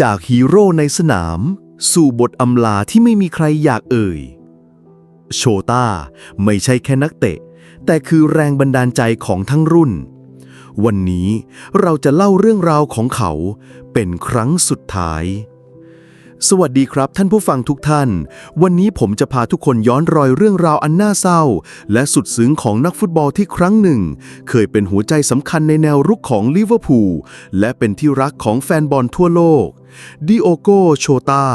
จากฮีโร่ในสนาม สู่บทอำลาที่ไม่มีใครอยากเอ่ย โชต้าไม่ใช่แค่นักเตะ แต่คือแรงบันดาลใจของทั้งรุ่น วันนี้เราจะเล่าเรื่องราวของเขาเป็นครั้งสุดท้าย สวัสดีครับท่านผู้ฟังทุกท่าน วันนี้ผมจะพาทุกคนย้อนรอยเรื่องราวอันน่าเศร้า และสุดซึ้งของนักฟุตบอลที่ครั้งหนึ่ง เคยเป็นหัวใจสำคัญในแนวรุกของลิเวอร์พูลและเป็นที่รักของแฟนบอลทั่วโลกดิโอโกโชตา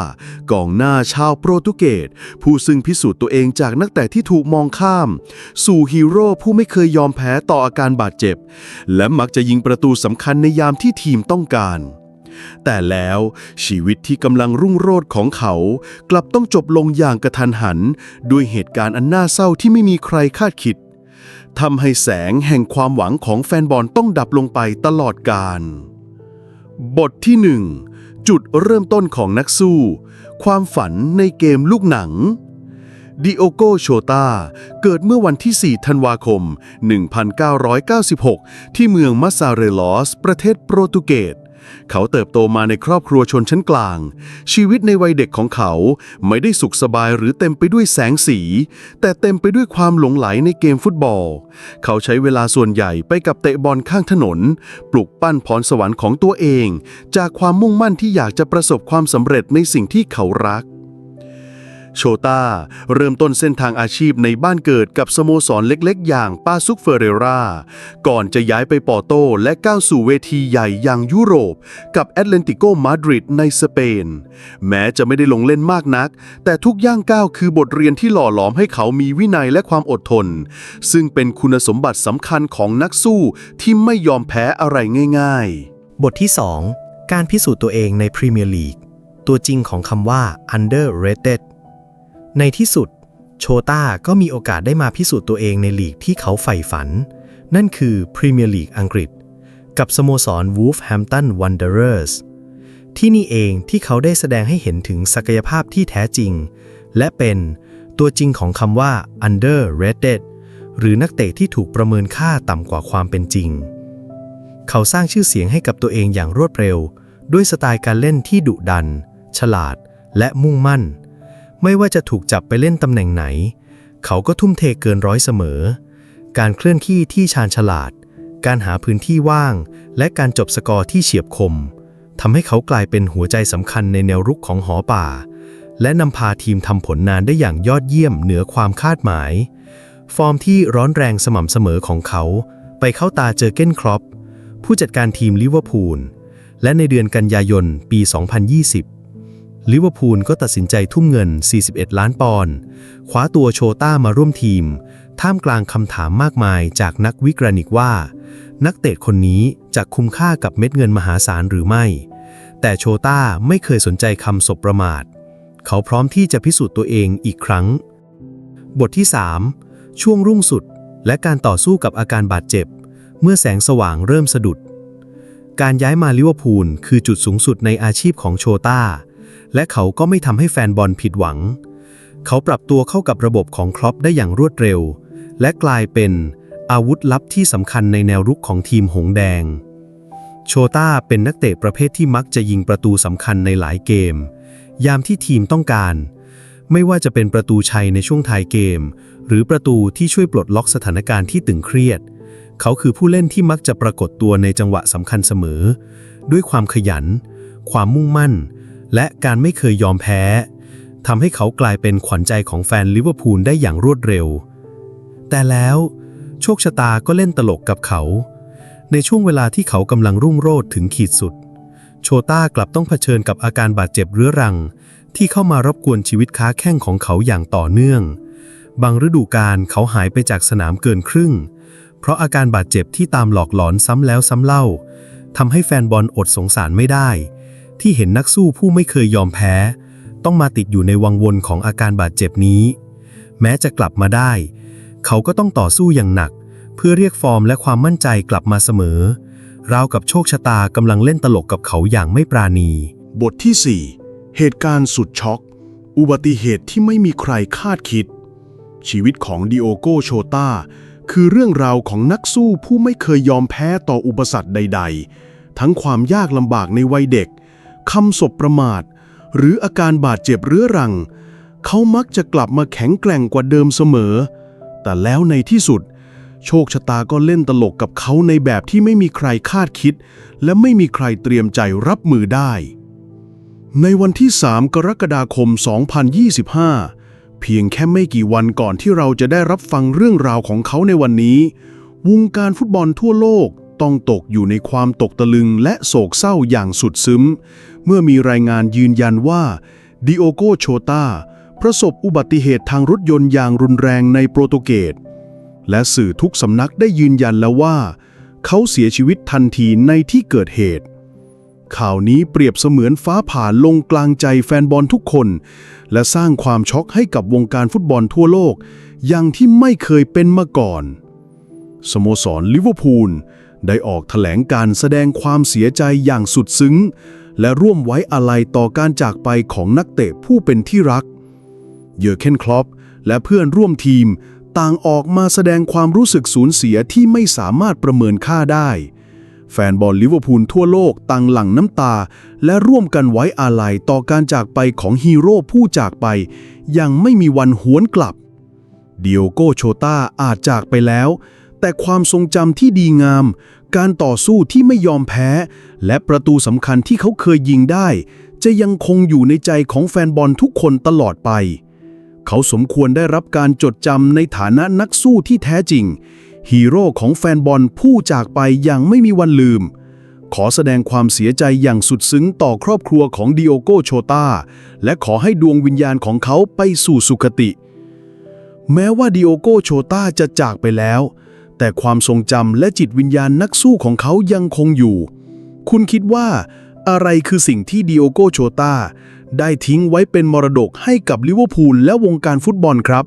กองหน้าชาวโปรตุเกส ผู้ซึ่งพิสูจน์ตัวเองจากนักเตะที่ถูกมองข้าม สู่ฮีโร่ผู้ไม่เคยยอมแพ้ต่ออาการบาดเจ็บ และมักจะยิงประตูสำคัญในยามที่ทีมต้องการ แต่แล้วชีวิตที่กำลังรุ่งโรจน์ของเขา กลับต้องจบลงอย่างกระทันหัน ด้วยเหตุการณ์อันน่าเศร้าที่ไม่มีใครคาดคิดทำให้แสงแห่งความหวังของแฟนบอลต้องดับลงไปตลอดกาลบทที่หนึ่งจุดเริ่มต้นของนักสู้ ความฝันในเกมลูกหนังดิโอโกโชตาเกิดเมื่อวันที่ 4 ธันวาคม 1996 ที่เมืองมาซาเรลอส ประเทศโปรตุเกส เขาเติบโตมาในครอบครัวชนชั้นกลาง ชีวิตในวัยเด็กของเขาไม่ได้สุขสบายหรือเต็มไปด้วยแสงสี แต่เต็มไปด้วยความหลงไหลในเกมฟุตบอล เขาใช้เวลาส่วนใหญ่ไปกับเตะบอลข้างถนน ปลุกปั้นพรสวรรค์ของตัวเอง จากความมุ่งมั่นที่อยากจะประสบความสำเร็จในสิ่งที่เขารัก โชตาเริ่มต้นเส้นทางอาชีพในบ้านเกิดกับสโมสรเล็กๆ อย่างปาซุกเฟเรรา ก่อนจะย้ายไปปอร์โตและก้าวสู่เวทีใหญ่อย่างยุโรป กับแอตเลนติโกมาดริดในสเปน แม้จะไม่ได้ลงเล่นมากนัก แต่ทุกย่างก้าวคือบทเรียนที่หล่อหลอมให้เขามีวินัยและความอดทน ซึ่งเป็นคุณสมบัติสำคัญของนักสู้ที่ไม่ยอมแพ้อะไรง่าย ๆ บทที่ 2 การพิสูจน์ตัวเองในพรีเมียร์ลีกตัวจริงของคำว่า underrated ในที่สุด โชต้าก็มีโอกาสได้มาพิสูจน์ตัวเองในลีกที่เขาใฝ่ฝัน นั่นคือพรีเมียร์ลีกอังกฤษ กับสโมสร Wolverhampton Wanderers ที่นี่เองที่เขาได้แสดงให้เห็นถึงศักยภาพที่แท้จริง และเป็นตัวจริงของคำว่า underrated หรือนักเตะที่ถูกประเมินค่าต่ำกว่าความเป็นจริง เขาสร้างชื่อเสียงให้กับตัวเองอย่างรวดเร็ว ด้วยสไตล์การเล่นที่ดุดัน ฉลาด และมุ่งมั่น ไม่ว่าจะถูกจับไปเล่นตำแหน่งไหน เขาก็ทุ่มเทเกินร้อยเสมอ การเคลื่อนที่ที่ชาญฉลาด การหาพื้นที่ว่าง และการจบสกอร์ที่เฉียบคมทำให้เขากลายเป็นหัวใจสำคัญในแนวรุกของหอป่า และนำพาทีมทำผลงานได้อย่างยอดเยี่ยมเหนือความคาดหมาย ฟอร์มที่ร้อนแรงสม่ำเสมอของเขา ไปเข้าตาเจอเก้นครอปผู้จัดการทีมลิเวอร์พูลและในเดือนกันยายนปี 2020 ลิเวอร์พูลก็ตัดสินใจทุ่มเงิน 41 ล้านปอนด์คว้าตัวโชต้ามาร่วมทีม ท่ามกลางคำถามมากมายจากนักวิกรณิกว่า นักเตะคนนี้จะคุ้มค่ากับเม็ดเงินมหาศาลหรือไม่ แต่โชต้าไม่เคยสนใจคำสบประมาท เขาพร้อมที่จะพิสูจน์ตัวเองอีกครั้ง บทที่ 3 ช่วงรุ่งสุดและการต่อสู้กับอาการบาดเจ็บ เมื่อแสงสว่างเริ่มสะดุด การย้ายมาลิเวอร์พูลคือจุดสูงสุดในอาชีพของโชต้า และเขาก็ไม่ทำให้แฟนบอลผิดหวัง เขาปรับตัวเข้ากับระบบของครอปได้อย่างรวดเร็ว และกลายเป็นอาวุธลับที่สำคัญในแนวรุกของทีมหงแดง โชต้าเป็นนักเตะประเภทที่มักจะยิงประตูสำคัญในหลายเกม ยามที่ทีมต้องการ ไม่ว่าจะเป็นประตูชัยในช่วงท้ายเกม หรือประตูที่ช่วยปลดล็อกสถานการณ์ที่ตึงเครียด เขาคือผู้เล่นที่มักจะปรากฏตัวในจังหวะสำคัญเสมอ ด้วยความขยัน ความมุ่งมั่น และการไม่เคยยอมแพ้ทำให้เขากลายเป็นขวัญใจของแฟนลิเวอร์พูลได้อย่างรวดเร็ว แต่แล้วโชคชะตาก็เล่นตลกกับเขา ในช่วงเวลาที่เขากำลังรุ่งโรจน์ถึงขีดสุด โชต้ากลับต้องเผชิญกับอาการบาดเจ็บเรื้อรัง ที่เข้ามารบกวนชีวิตค้าแข้งของเขาอย่างต่อเนื่อง บางฤดูกาลเขาหายไปจากสนามเกินครึ่ง เพราะอาการบาดเจ็บที่ตามหลอกหลอนซ้ำแล้วซ้ำเล่าทำให้แฟนบอลอดสงสารไม่ได้ ที่เห็นนักสู้ผู้ไม่เคยยอมแพ้ ต้องมาติดอยู่ในวังวนของอาการบาดเจ็บนี้ แม้จะกลับมาได้ เขาก็ต้องต่อสู้อย่างหนัก เพื่อเรียกฟอร์มและความมั่นใจกลับมาเสมอ ราวกับโชคชะตากำลังเล่นตลกกับเขาอย่างไม่ปราณี บทที่ 4 เหตุการณ์สุดช็อก อุบัติเหตุที่ไม่มีใครคาดคิด ชีวิตของดิโอโกโชตาคือเรื่องราวของนักสู้ผู้ไม่เคยยอมแพ้ต่ออุปสรรคใด ๆ ทั้งความยากลำบากในวัยเด็ก คำศพประมาท หรืออาการบาดเจ็บเรื้อรัง เขามักจะกลับมาแข็งแกร่งกว่าเดิมเสมอ แต่แล้วในที่สุด โชคชะตาก็เล่นตลกกับเขาในแบบที่ไม่มีใครคาดคิด และไม่มีใครเตรียมใจรับมือได้ ในวันที่ 3 กรกฎาคม 2025 เพียงแค่ไม่กี่วันก่อนที่เราจะได้รับฟังเรื่องราวของเขาในวันนี้ วงการฟุตบอลทั่วโลกต้องตกอยู่ในความตกตะลึงและโศกเศร้าอย่างสุดซึ้ม เมื่อมีรายงานยืนยันว่าดิโอโกโชตาประสบอุบัติเหตุทางรถยนต์อย่างรุนแรงในโปรตุเกสและสื่อทุกสำนักได้ยืนยันแล้วว่า เขาเสียชีวิตทันทีในที่เกิดเหตุ ข่าวนี้เปรียบเสมือนฟ้าผ่าลงกลางใจแฟนบอลทุกคน และสร้างความช็อกให้กับวงการฟุตบอลทั่วโลก อย่างที่ไม่เคยเป็นมาก่อน สโมสรลิเวอร์พูลได้ออกแถลงการแสดงความเสียใจอย่างสุดซึ้ง และร่วมไว้อาลัยต่อการจากไปของนักเตะผู้เป็นที่รัก เยอร์เคนคลอปและเพื่อนร่วมทีมต่างออกมาแสดงความรู้สึกสูญเสียที่ไม่สามารถประเมินค่าได้ แฟนบอลลิเวอร์พูลทั่วโลกต่างหลั่งน้ำตา และร่วมกันไว้อาลัยต่อการจากไปของฮีโร่ผู้จากไปย่างไม่มีวันหวนกลับ เดิโอโกโชตาอาจจากไปแล้ว แต่ความทรงจำที่ดีงาม การต่อสู้ที่ไม่ยอมแพ้ และประตูสำคัญที่เขาเคยยิงได้ จะยังคงอยู่ในใจของแฟนบอลทุกคนตลอดไป เขาสมควรได้รับการจดจำในฐานะนักสู้ที่แท้จริง ฮีโร่ของแฟนบอลผู้จากไปอย่างไม่มีวันลืม ขอแสดงความเสียใจอย่างสุดซึ้งต่อครอบครัวของดิโอโกโชตาและขอให้ดวงวิญญาณของเขาไปสู่สุคติ แม้ว่าดิโอโกโชตาจะจากไปแล้ว แต่ความทรงจำและจิตวิญญาณนักสู้ของเขายังคงอยู่ คุณคิดว่าอะไรคือสิ่งที่ดิโอโกโชตาได้ทิ้งไว้เป็นมรดกให้กับลิเวอร์พูลและวงการฟุตบอลครับ